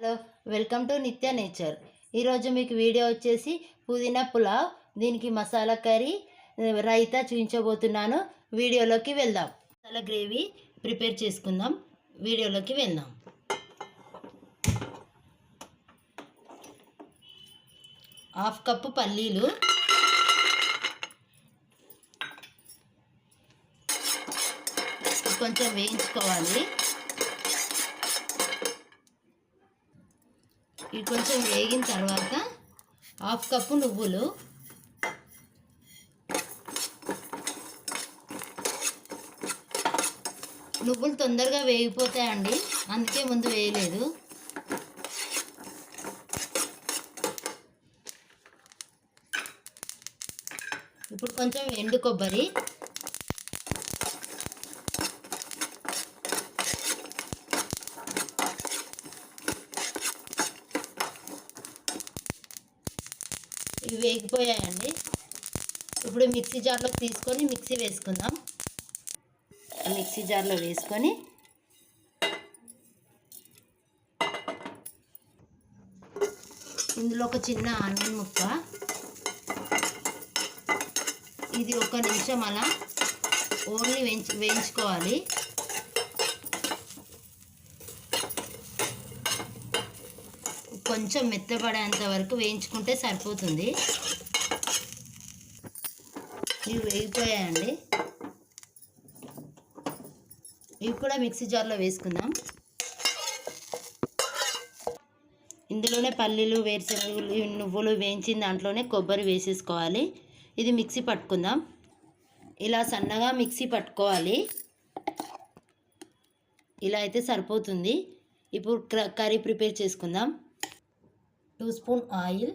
Hello welcome to Nitya nature. ఈరోజు మీకు video వచ్చేసి పుదీనా పులావ్ దీనికి మసాలా కర్రీ రైతా చూపించబోతున్నాను. వీడియోలోకి వెళ్దాం. మసాలా గ్రేవీ ప్రిపేర్ చేసుకుందాం. వీడియోలోకి వెళ్దాం. హాఫ్ కప్పు పల్లీలు. కొంచెం వేయించుకోవాలి. ఇవి కొంచెం వేగిన తర్వాత హాఫ్ కప్పు నువ్వులు. నువ్వులు తొందరగా వేగిపోతాయండి అందుకే ముందు వేయలేదు. ఇప్పుడు కొంచెం ఎండు కొబ్బరి. ఇవి వేగిపోయాయండి. ఇప్పుడు మిక్సీ జార్లో తీసుకొని మిక్సీ వేసుకుందాం. మిక్సీ జార్లో వేసుకొని ఇందులో ఒక చిన్న ఆనియన్ ముక్క. ఇది ఒక నిమిషం అలా ఓన్లీ వేయించు వేయించుకోవాలి. కొంచెం మెత్తపడేంత వరకు వేయించుకుంటే సరిపోతుంది. ఇవి వేగిపోయాయండి. ఇవి కూడా మిక్సీ జార్లో వేసుకుందాం. ఇందులోనే పల్లీలు వేరుశనగలు నువ్వులు వేయించిన దాంట్లోనే కొబ్బరి వేసేసుకోవాలి. ఇది మిక్సీ పట్టుకుందాం. ఇలా సన్నగా మిక్సీ పట్టుకోవాలి. ఇలా అయితే సరిపోతుంది. ఇప్పుడు కర్రీ ప్రిపేర్ చేసుకుందాం. Two spoon oil.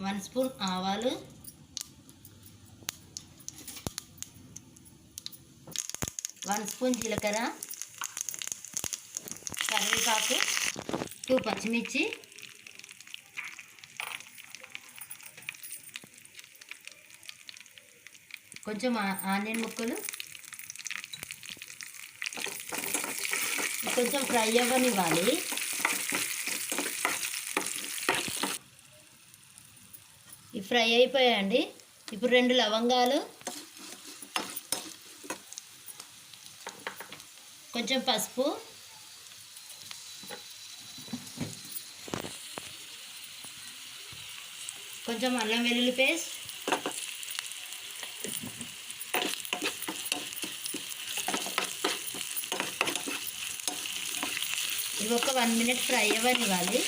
One spoon ఆవాలు. వన్ స్పూన్ జీలకర్ర. కరివేపాకు. టూ పచ్చిమిర్చి. కొంచెం ఆనియన్ ముక్కలు. కొంచెం ఫ్రై అవ్వనివ్వాలి. ఇవి ఫ్రై అయిపోయాయండి. ఇప్పుడు రెండు లవంగాలు కొంచెం పసుపు కొంచెం అల్లం వెల్లుల్లి పేస్ట్ ఇవి ఒక వన్ మినిట్ ఫ్రై అవ్వనివ్వాలి.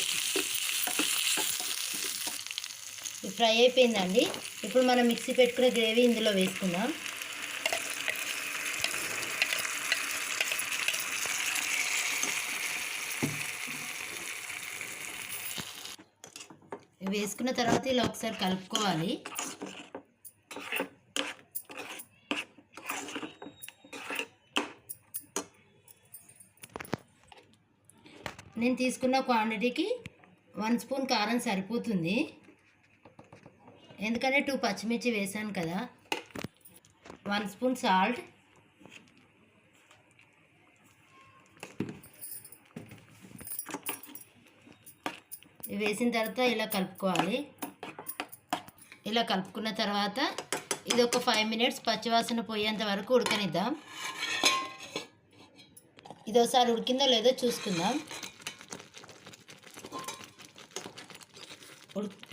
ఇది ఫ్రై అయిపోయిందండి. ఇప్పుడు మనం మిక్సీ పెట్టుకునే గ్రేవీ ఇందులో వేసుకుందాం. వేసుకున్న తర్వాత ఇలా ఒకసారి కలుపుకోవాలి. నేను తీసుకున్న క్వాంటిటీకి వన్ స్పూన్ కారం సరిపోతుంది. ఎందుకంటే టూ పచ్చిమిర్చి వేసాను కదా. వన్ స్పూన్ సాల్ట్ వేసిన తర్వాత ఇలా కలుపుకోవాలి. ఇలా కలుపుకున్న తర్వాత ఇది ఒక ఫైవ్ మినిట్స్ పచ్చివాసన పోయేంత వరకు ఉడకనిద్దాం. ఇది ఒకసారి ఉడికిందో లేదో చూసుకుందాం.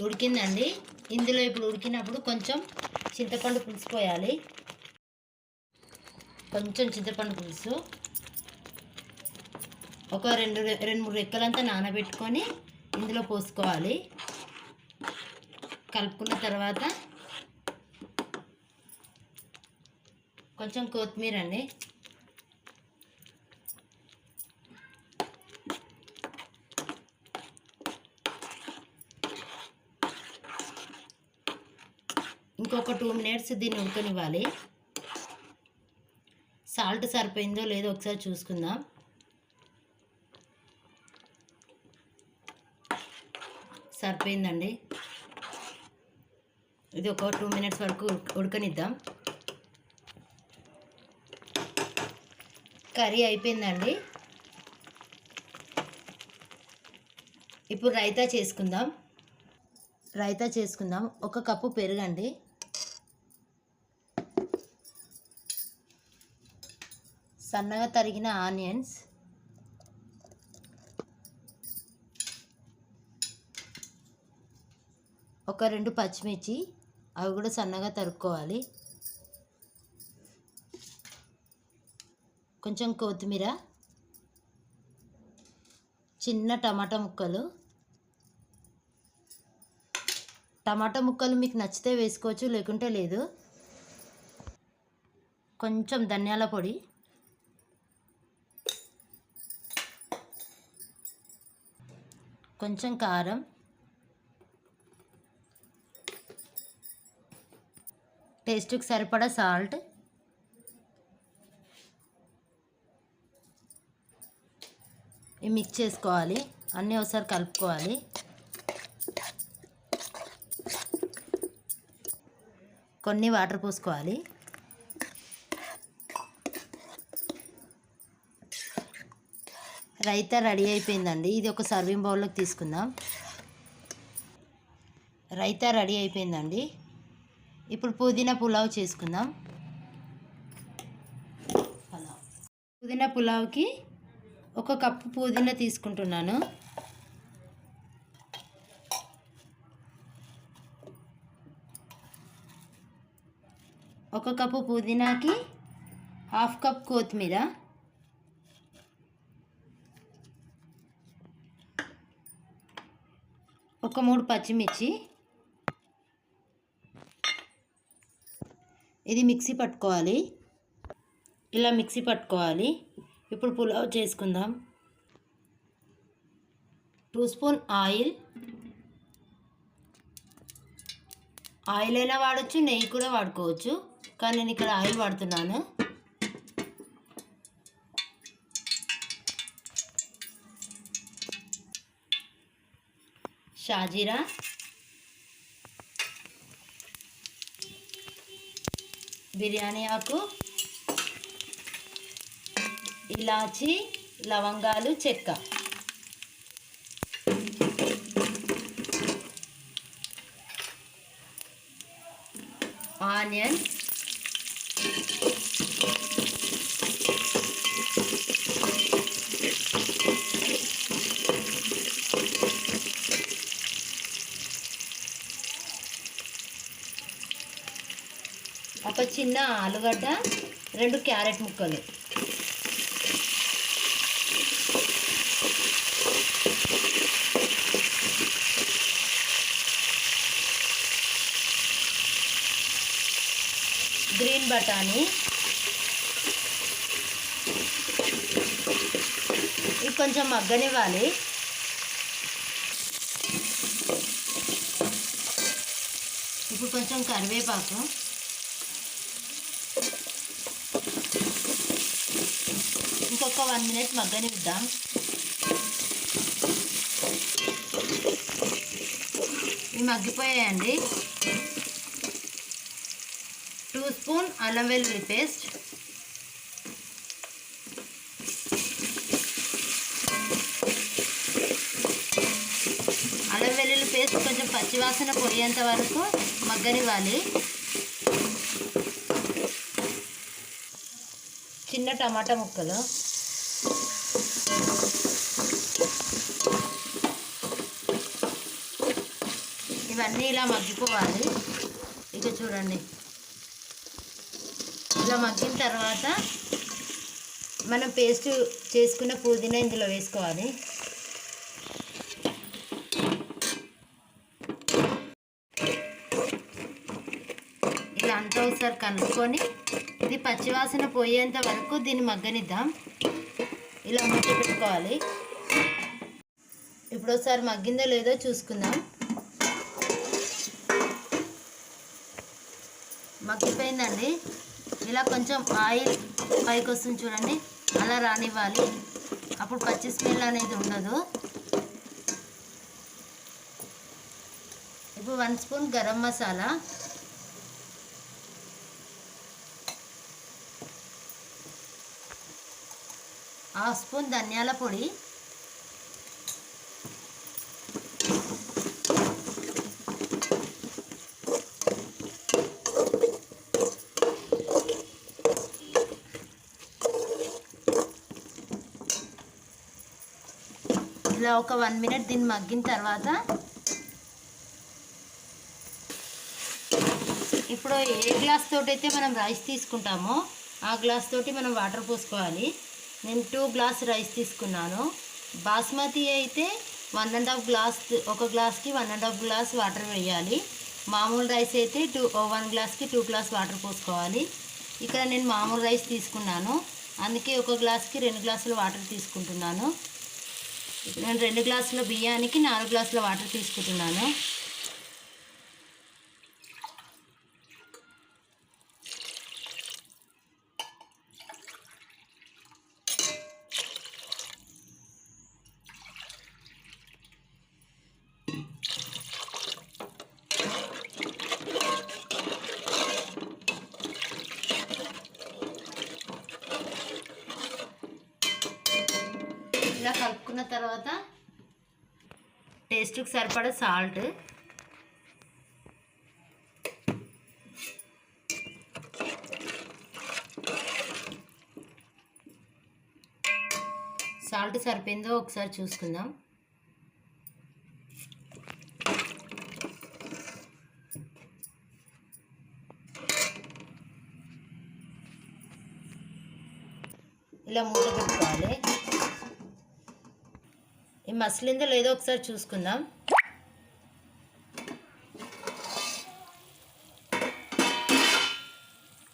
ఉడికిందండి. ఇందులో ఇప్పుడు ఉడికినప్పుడు కొంచెం చింతపండు పులుసు పోయాలి. కొంచెం చింతపండు పులుసు. ఒక రెండు రెండు మూడు రెక్కలంతా నానబెట్టుకొని ఇందులో పోసుకోవాలి. కలుపుకున్న తర్వాత కొంచెం కొత్తిమీర అండి ఇంకొక టూ మినిట్స్ దీన్ని ఉడకనివ్వాలి. సాల్ట్ సరిపోయిందో లేదో ఒకసారి చూసుకుందాం. సరిపోయిందండి. ఇది ఒక టూ మినిట్స్ వరకు ఉడకనిద్దాం. కర్రీ అయిపోయిందండి. ఇప్పుడు రైతా చేసుకుందాం. రైతా చేసుకుందాం. ఒక కప్పు పెరుగండి. సన్నగా తరిగిన ఆనియన్స్. ఒక రెండు పచ్చిమిర్చి అవి కూడా సన్నగా తరుక్కోవాలి. కొంచెం కొత్తిమీర చిన్న టమాటా ముక్కలు. టమాటా ముక్కలు మీకు నచ్చితే వేసుకోవచ్చు లేకుంటే లేదు. కొంచెం ధనియాల పొడి. కొంచెం కారం. టేస్ట్కి సరిపడా సాల్ట్. ఇవి మిక్స్ చేసుకోవాలి. అన్నీ ఒకసారి కలుపుకోవాలి. కొన్ని వాటర్ పోసుకోవాలి. రైతా రెడీ అయిపోయిందండి. ఇది ఒక సర్వింగ్ బౌల్లోకి తీసుకుందాం. రైతా రెడీ అయిపోయిందండి. ఇప్పుడు పుదీనా పులావ్ చేసుకుందాం. పుదీనా పులావ్కి ఒక కప్పు పుదీనా తీసుకుంటున్నాను. ఒక కప్పు పుదీనాకి హాఫ్ కప్ కొత్తిమీర. ఒక మూడు పచ్చిమిర్చి. ఇది మిక్సీ పట్టుకోవాలి. ఇలా మిక్సీ పట్టుకోవాలి. ఇప్పుడు పులావ్ చేసుకుందాం. Two spoon oil. ఆయిల్ అయినా వాడచ్చు నెయ్యి కూడా వాడుకోవచ్చు. కానీ నేను ఇక్కడ ఆయిల్ వాడుతున్నాను. షాజీరా. బిర్యానీ ఆకు. ఇలాచి లవంగాలు చెక్క. ఆనియన్ ఒక చిన్న ఆలుగడ్డ రెండు క్యారెట్ ముక్కలు. గ్రీన్ బఠానీ. ఇవి కొంచెం మగ్గనివ్వాలి. ఇప్పుడు కొంచెం కరివేపాకు ఇంకొక వన్ మినిట్ మగ్గనిద్దాం ఇవి మగ్గిపోయాయండి. టూ స్పూన్ అల్లం వెల్లుల్లి పేస్ట్. అల్లం వెల్లుల్లి పేస్ట్ కొంచెం పచ్చివాసన పోయేంత వరకు మగ్గనివ్వాలి. చిన్న టమాటా ముక్కలు. అన్నీ ఇలా మగ్గిపోవాలి. ఇక చూడండి. ఇలా మగ్గిన తర్వాత మనం పేస్ట్ చేసుకున్న పుదీనా ఇందులో వేసుకోవాలి. ఇలా అంతా ఒకసారి కలుపుకొని ఇది పచ్చివాసన పోయేంత వరకు దీన్ని మగ్గనిద్దాం. ఇలా మూత పెట్టుకోవాలి. ఇప్పుడు ఒకసారి మగ్గిందో లేదో చూసుకుందాం. మగ్గిపోయిందండి. ఇలా కొంచెం ఆయిల్ పైకి వస్తుంది చూడండి. అలా రానివ్వాలి. అప్పుడు పచ్చి స్మెల్ అనేది ఉండదు. ఇప్పుడు one spoon garam masala. Half spoon ధనియాల పొడి. ఇలా ఒక వన్ మినిట్ దీన్ని మగ్గిన తర్వాత ఇప్పుడు ఏ గ్లాస్ తోటి అయితే మనం రైస్ తీసుకుంటామో ఆ గ్లాస్ తోటి మనం వాటర్ పోసుకోవాలి. నేను టూ గ్లాస్ రైస్ తీసుకున్నాను. బాస్మతి అయితే వన్ అండ్ హాఫ్ గ్లాస్ ఒక గ్లాస్కి one and half glass water వేయాలి. మామూలు రైస్ అయితే టూ వన్ గ్లాస్కి టూ గ్లాస్ వాటర్ పోసుకోవాలి. ఇక్కడ నేను మామూలు రైస్ తీసుకున్నాను. అందుకే ఒక గ్లాస్కి రెండు గ్లాసులు వాటర్ తీసుకుంటున్నాను. నేను రెండు గ్లాసుల బియ్యానికి నాలుగు గ్లాసుల వాటర్ తీసుకుంటున్నాను. తర్వాత టేస్ట్కి సరిపడ సాల్ట్. సాల్ట్ సరిపోయిందో ఒకసారి చూసుకుందాం. ఇలా మూత పెట్టుకోవాలి ఈ మసిలిందో లేదో ఒకసారి చూసుకుందాం.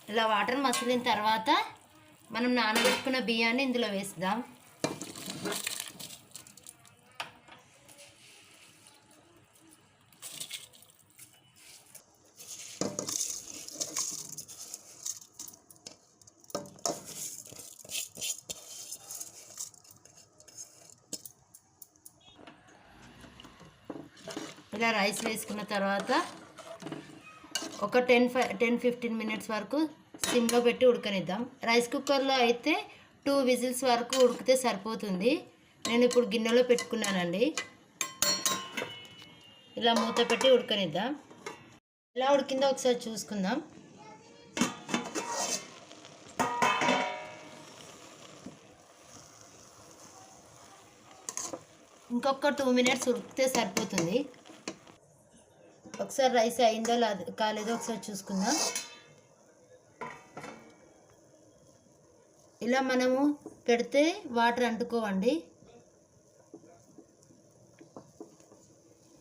ఇలా వాటర్ మసిలిన తర్వాత మనం నానబెట్టుకున్న బియ్యాన్ని ఇందులో వేద్దాం ఇలా రైస్ వేసుకున్న తర్వాత ఒక ten five ten fifteen minutes వరకు సిమ్లో పెట్టి ఉడకనిద్దాం. రైస్ కుక్కర్లో అయితే టూ విజిల్స్ వరకు ఉడికితే సరిపోతుంది. నేను ఇప్పుడు గిన్నెలో పెట్టుకున్నానండి. ఇలా మూత పెట్టి ఉడకనిద్దాం. ఎలా ఉడికిందో ఒకసారి చూసుకుందాం. ఇంకొక టూ మినిట్స్ ఉడికితే సరిపోతుంది. ఒకసారి రైస్ అయిందో కాలేదో? ఒకసారి చూసుకుందాం. ఇలా మనము పెడితే వాటర్ అంటుకోవండి.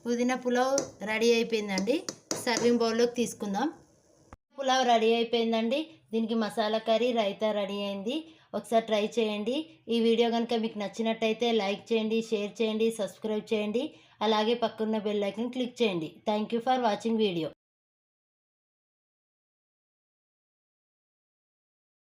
పుదీనా పులావ్ రెడీ అయిపోయిందండి. సర్వింగ్ బౌల్లోకి తీసుకుందాం. పులావ్ రెడీ అయిపోయిందండి. దీనికి మసాలా కర్రీ రైతా రెడీ అయింది. ఒకసారి ట్రై చేయండి. ఈ వీడియో కనుక మీకు నచ్చినట్టయితే లైక్ చేయండి షేర్ చేయండి సబ్స్క్రైబ్ చేయండి. అలాగే పక్కన్న బెల్ ఐకన్ క్లిక్ చేయండి. Thank you for watching video